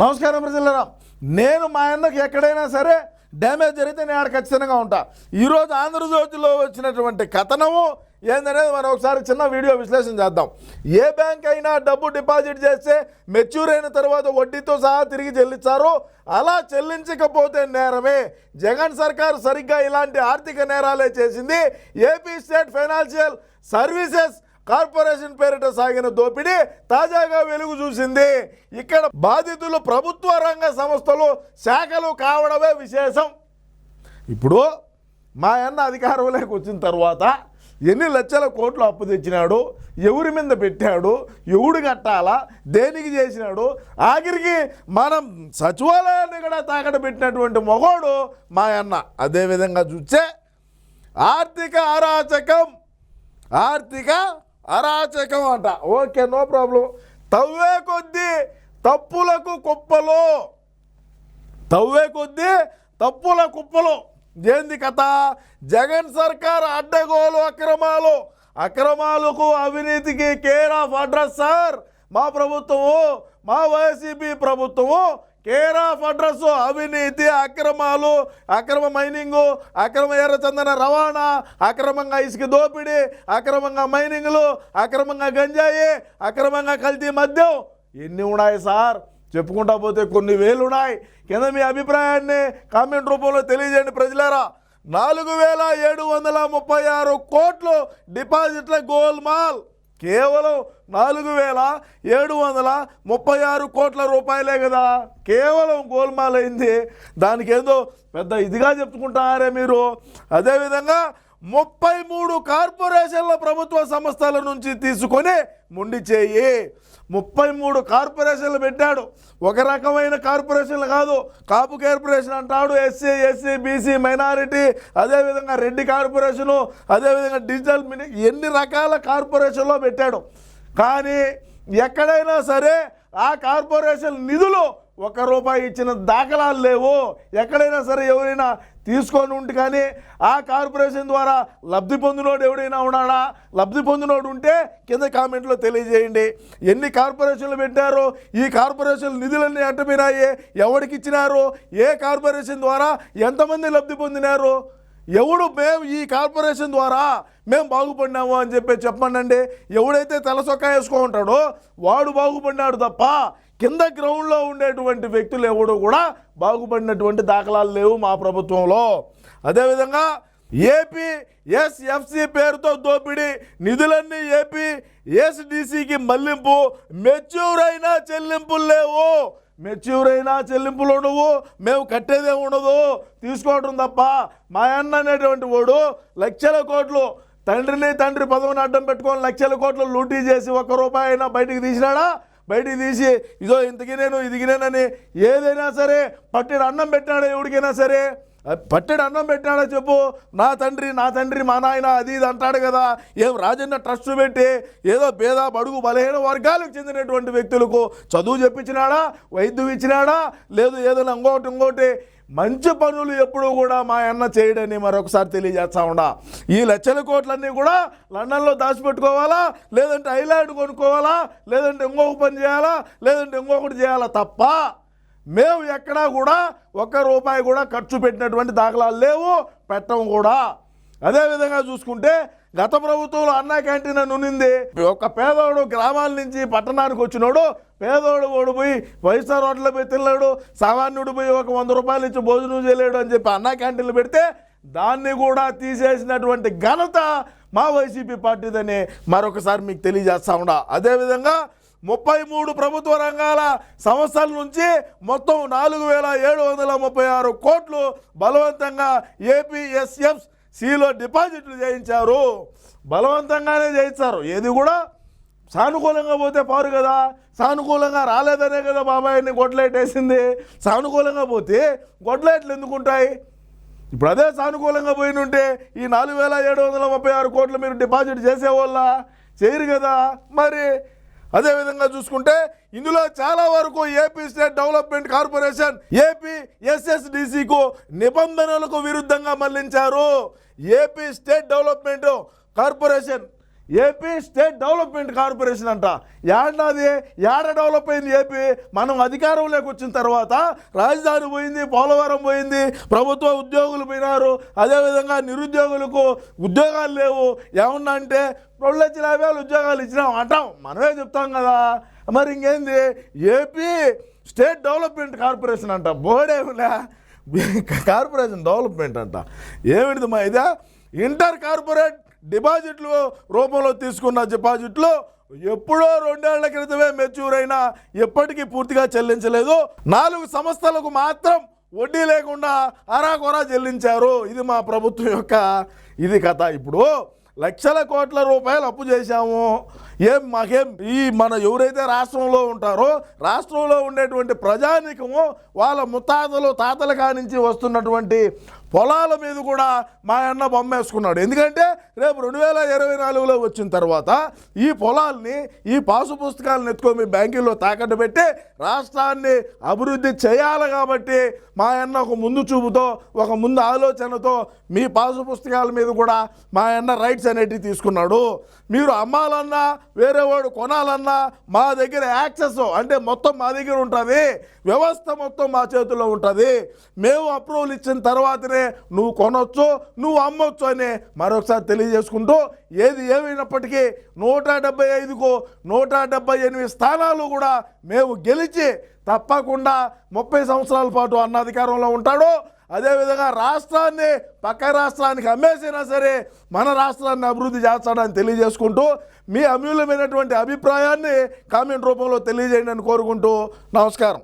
నమస్కారం ప్రజలరా. నేను మా అన్నకి ఎక్కడైనా సరే డ్యామేజ్ జరిగితే నేను ఆడ ఖచ్చితంగా ఉంటా. ఈరోజు ఆంధ్రజ్యోతిలో వచ్చినటువంటి కథనము ఏందనేది మనం ఒకసారి చిన్న వీడియో విశ్లేషణ చేద్దాం. ఏ బ్యాంక్ అయినా డబ్బు డిపాజిట్ చేస్తే మెచ్యూర్ అయిన తర్వాత వడ్డీతో సహా తిరిగి చెల్లించారు. అలా చెల్లించకపోతే నేరమే. జగన్ సర్కార్ సరిగ్గా ఇలాంటి ఆర్థిక నేరాలే చేసింది. AP state financial services corporation పేరిట సాగిన దోపిడీ తాజాగా వెలుగు చూసింది. ఇక్కడ బాధితులు ప్రభుత్వ రంగ సంస్థలు శాఖలు కావడమే విశేషం. ఇప్పుడు మా అన్న అధికారంలోకి వచ్చిన తర్వాత ఎన్ని లక్షల కోట్లు అప్పు తెచ్చినాడు ఎవరి మీద పెట్టాడు ఎవడు కట్టాలా దేనికి చేసినాడు ఆఖరికి మనం సచివాలయాన్ని కూడా తాకట పెట్టినటువంటి మొగోడు మా అన్న. అదేవిధంగా చూస్తే ఆర్థిక అరాచకం ఆర్థిక అరాచకం అంట. ఓకే నో ప్రాబ్లం తవ్వే కొద్దీ తప్పులకు కుప్పలు. తవ్వే కొద్దీ తప్పుల కుప్పలు. ఏంది కథ? జగన్ సర్కార్ అడ్డగోలు అక్రమాలు. అక్రమాలకు అవినీతికి కేర్ ఆఫ్ అడ్రస్ సార్. మా ప్రభుత్వము మా వైసీపీ ప్రభుత్వము కేర్ ఆఫ్ అడ్రస్ అవినీతి అక్రమాలు అక్రమ మైనింగు అక్రమ ఎర్రచందన రవాణా అక్రమంగా ఇసుక దోపిడీ అక్రమంగా మైనింగ్లు అక్రమంగా గంజాయి అక్రమంగా కల్తీ మద్యం ఎన్ని ఉన్నాయి సార్? చెప్పుకుంటా పోతే కొన్ని వేలు ఉన్నాయి. కింద మీ అభిప్రాయాన్ని కామెంట్ రూపంలో తెలియజేయండి ప్రజలారా. నాలుగు వేల ఏడు వందల ముప్పై ఆరు కోట్లు డిపాజిట్ల గోల్మాల్. కేవలం నాలుగు వేల ఏడు వందల ముప్పై ఆరు కోట్ల రూపాయలే కదా. కేవలం గోల్మాల్ అయింది. దానికి ఏదో పెద్ద ఇదిగా చెప్పుకుంటారే మీరు. అదేవిధంగా ముప్పై మూడు కార్పొరేషన్ల ప్రభుత్వ సంస్థల నుంచి తీసుకొని ముండి చేయి. ముప్పై మూడు కార్పొరేషన్లు పెట్టాడు. ఒక రకమైన కార్పొరేషన్లు కాదు. కాపు కార్పొరేషన్ అంటాడు. ఎస్సీ ఎస్సీ బీసీ మైనారిటీ అదేవిధంగా రెడ్డి కార్పొరేషను అదేవిధంగా డిజిటల్ మిని ఎన్ని రకాల కార్పొరేషన్లో పెట్టాడు. కానీ ఎక్కడైనా సరే ఆ కార్పొరేషన్ నిధులు ఒక్క రూపాయి ఇచ్చిన దాఖలాలు లేవు. ఎక్కడైనా సరే ఎవరైనా తీసుకొని ఉంటే కానీ ఆ కార్పొరేషన్ ద్వారా లబ్ధి పొందినోడు ఎవడైనా ఉన్నాడా? లబ్ధి పొందినోడు ఉంటే కింద కామెంట్లో తెలియజేయండి. ఎన్ని కార్పొరేషన్లు పెట్టారో ఈ కార్పొరేషన్ నిధులన్నీ అడ్డపోయినాయి. ఎవరికి ఇచ్చినారు ఏ కార్పొరేషన్ ద్వారా ఎంతమంది లబ్ధి పొందినారు. ఎవడు మేము ఈ కార్పొరేషన్ ద్వారా మేము బాగుపడినాము అని చెప్పి చెప్పండి ఎవడైతే తలసొక్క వేసుకో ఉంటాడో వాడు బాగుపడినాడు తప్ప కింద గ్రౌండ్లో ఉండేటువంటి వ్యక్తులు ఎవడు కూడా బాగుపడినటువంటి దాఖలాలు లేవు మా ప్రభుత్వంలో. అదేవిధంగా ఏపీ ఎస్ఎఫ్సి పేరుతో దోపిడీ నిధులన్నీ ఏపీ ఎస్డిసికి మళ్ళింపు మెచ్యూర్ అయినా చెల్లింపులు లేవు. మెచ్యూర్ అయినా చెల్లింపులు ఉండవు మేము కట్టేదే ఉండదు. తీసుకోవటం తప్ప మా అన్న అనేటువంటి వాడు లక్షల కోట్లు తండ్రిని తండ్రి పదవిని అడ్డం పెట్టుకొని లక్షల కోట్లు లూటీ చేసి ఒక్క రూపాయి అయినా బయటికి తీసినాడా? బయటికి తీసి ఇదో ఇంతకి నేను ఇదికి నేనని ఏదైనా సరే పట్టెడు అన్నం పెట్టినాడా ఎవరికైనా సరే పట్టెడు అన్నం పెట్టాడో చెప్పు నా తండ్రి నా తండ్రి మా నాయన అది ఇది అంటాడు కదా. ఏం రాజన్న ట్రస్ట్ పెట్టి ఏదో పేద బడుగు బలహీన వర్గాలకు చెందినటువంటి వ్యక్తులకు చదువు చెప్పించినాడా వైద్యం ఇచ్చినాడా లేదు ఏదైనా ఇంకోటి ఇంకోటి మంచి పనులు ఎప్పుడూ కూడా మా అన్న చేయడని మరొకసారి తెలియజేస్తా ఉండా ఈ లక్షల కోట్లన్నీ కూడా లండన్లో దాచిపెట్టుకోవాలా? లేదంటే ఐలాండ్ కొనుక్కోవాలా? లేదంటే ఇంకొక పని చేయాలా? లేదంటే ఇంకొకటి చేయాలా తప్ప మేము ఎక్కడా కూడా ఒక్క రూపాయి కూడా ఖర్చు పెట్టినటువంటి దాఖలాలు లేవు పెట్టం కూడా. అదేవిధంగా చూసుకుంటే గత ప్రభుత్వంలో అన్నా క్యాంటీన్ అని ఉన్నింది. ఒక పేదోడు గ్రామాల నుంచి పట్టణానికి వచ్చినోడు పేదోడు ఓడిపోయి వైఎస్ఆర్ హోటల్లో పోయి తిన్నాడు సామాన్యుడు పోయి ఒక వంద రూపాయలు ఇచ్చి భోజనం చేయలేడు అని చెప్పి అన్నా క్యాంటీన్లు పెడితే దాన్ని కూడా తీసేసినటువంటి ఘనత మా వైసీపీ పార్టీదని. మరొకసారి మీకు తెలియజేస్తా ఉండా అదేవిధంగా ముప్పై మూడు ప్రభుత్వ రంగాల సంస్థల నుంచి మొత్తం నాలుగు వేల ఏడు వందల ముప్పై ఆరు కోట్లు బలవంతంగా ఏపీఎస్ఎఫ్ సిలో డిపాజిట్లు చేయించారు. బలవంతంగానే చేయించారు. ఏది కూడా సానుకూలంగా పోతే పారు కదా. సానుకూలంగా రాలేదనే కదా బాబాయ్ని గొడ్లైట్ వేసింది. సానుకూలంగా పోతే గొడ్లైట్లు ఎందుకుంటాయి? ఇప్పుడు అదే సానుకూలంగా పోయినుంటే ఈ నాలుగు వేల ఏడు వందల ముప్పై ఆరు కోట్లు మీరు డిపాజిట్ చేసేవాళ్ళ? చేయరు కదా. మరి అదేవిధంగా చూసుకుంటే ఇందులో చాలా వరకు AP state development corporation AP ఎస్ఎస్డిసికు నిబంధనలకు విరుద్ధంగా మళ్ళించారు. AP state development corporation AP state development corporation అంట. ఏడాది ఏడ డెవలప్ అయింది ఏపీ? మనం అధికారంలోకి వచ్చిన తర్వాత రాజధాని పోయింది పోలవరం పోయింది ప్రభుత్వ ఉద్యోగులు పోయినారు. అదేవిధంగా నిరుద్యోగులకు ఉద్యోగాలు లేవు. ఏమన్నా అంటే రెండు లక్షల యాభై వేలు ఉద్యోగాలు ఇచ్చినాం అంటాం. మనమే చెప్తాం కదా. మరి ఇంకేంది? ఏపీ స్టేట్ డెవలప్మెంట్ కార్పొరేషన్ అంట. బోర్డేమిలే కార్పొరేషన్ డెవలప్మెంట్ అంట. ఏమిటిది మా ఇదే? ఇంటర్ కార్పొరేట్ డిపాజిట్లు రూపంలో తీసుకున్న డిపాజిట్లు ఎప్పుడో రెండేళ్ళ క్రితమే మెచ్యూర్ అయినా ఎప్పటికీ పూర్తిగా చెల్లించలేదు. నాలుగు సంస్థలకు మాత్రం వడ్డీ లేకుండా అరాకొరా చెల్లించారు. ఇది మా ప్రభుత్వం యొక్క ఇది కథ. ఇప్పుడు లక్షల కోట్ల రూపాయలు అప్పు చేశాము. ఏం మాకేం ఈ మన ఎవరైతే రాష్ట్రంలో ఉంటారో రాష్ట్రంలో ఉండేటువంటి ప్రజానికము వాళ్ళ ముత్తాతలు తాతల కానించి వస్తున్నటువంటి పొలాల మీద కూడా మా అన్న బొమ్మేసుకున్నాడు. ఎందుకంటే రేపు రెండు వేల ఇరవై నాలుగులో వచ్చిన తర్వాత ఈ పొలాల్ని ఈ పాసు పుస్తకాలను ఎత్తుకొని మీ బ్యాంకుల్లో తాకట్టు పెట్టి రాష్ట్రాన్ని అభివృద్ధి చేయాలి కాబట్టి మా అన్న ఒక ముందు చూపుతో ఒక ముందు ఆలోచనతో మీ పాసు పుస్తకాల మీద కూడా మా అన్న రైట్స్ అనేటివి తీసుకున్నాడు. మీరు అమ్మాలన్నా వేరే వాడు కొనాలన్నా మా దగ్గర యాక్సెస్ అంటే మొత్తం మా దగ్గర ఉంటుంది. వ్యవస్థ మొత్తం మా చేతుల్లో ఉంటుంది. మేము అప్రూవల్ ఇచ్చిన తర్వాతనే నువ్వు కొనొచ్చు నువ్వు అమ్మొచ్చు అని మరొకసారి తెలియజేసుకుంటూ ఏది ఏమైనప్పటికీ నూట డెబ్బై ఐదుకు నూట డెబ్బై ఎనిమిది స్థానాలు కూడా మేము గెలిచి తప్పకుండా ముప్పై సంవత్సరాల పాటు అన్న అధికారంలో ఉంటాడు. అదేవిధంగా రాష్ట్రాన్ని పక్క రాష్ట్రానికి అమ్మేసినా సరే మన రాష్ట్రాన్ని అభివృద్ధి చేస్తాడని తెలియజేసుకుంటూ మీ అమూల్యమైనటువంటి అభిప్రాయాన్ని కామెంట్ రూపంలో తెలియజేయండి అని కోరుకుంటూ నమస్కారం.